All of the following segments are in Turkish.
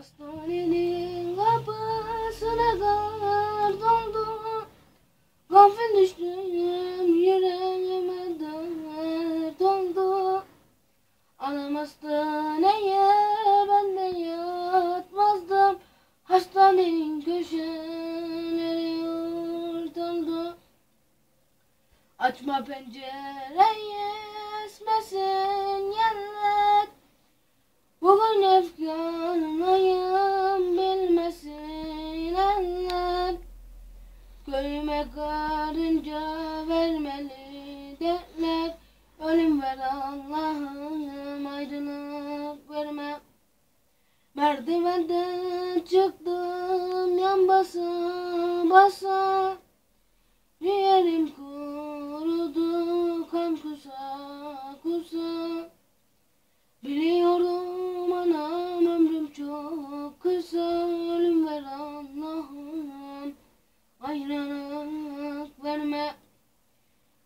Hastanenin kapısına kar doldu Gafil düştüm yüreğime dert oldu Anam hastaneye ben de yatmazdım. Hastanenin köşeleri yurt oldu Açma pencereyi Köyüme karınca vermeli derler. Ölüm ver Allah'ım aydınlık verme. Merdivenden çıktım yan basa basa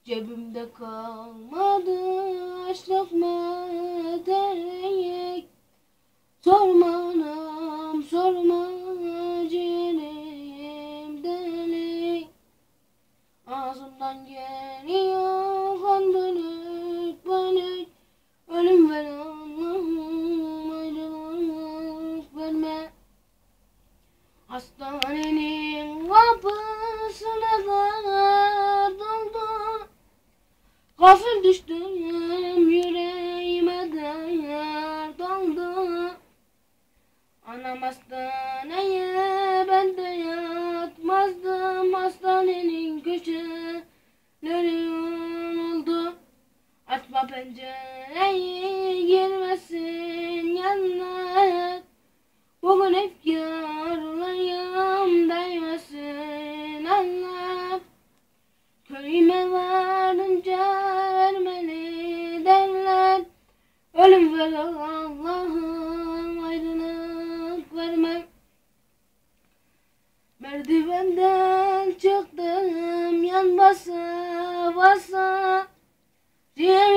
Cebimde kalmadı aç lokma tereyek Sorma anam sorma ciğerim deli. Ağzımdan geliyor kan dönük dönük Ölüm ver Allah'ım ayrılık verme. Hastanenin Gafil düştüm yüreğime dert oldu Anam hastaneye ben de yatmazdım. Hastanenin köşeleri oldu. Açma pencereyi girmesin yanlar Bugün efkarlıyım Ver Allah'ım ayrılık vermem. Merdivenden çıktım yan basa basa. Ciğer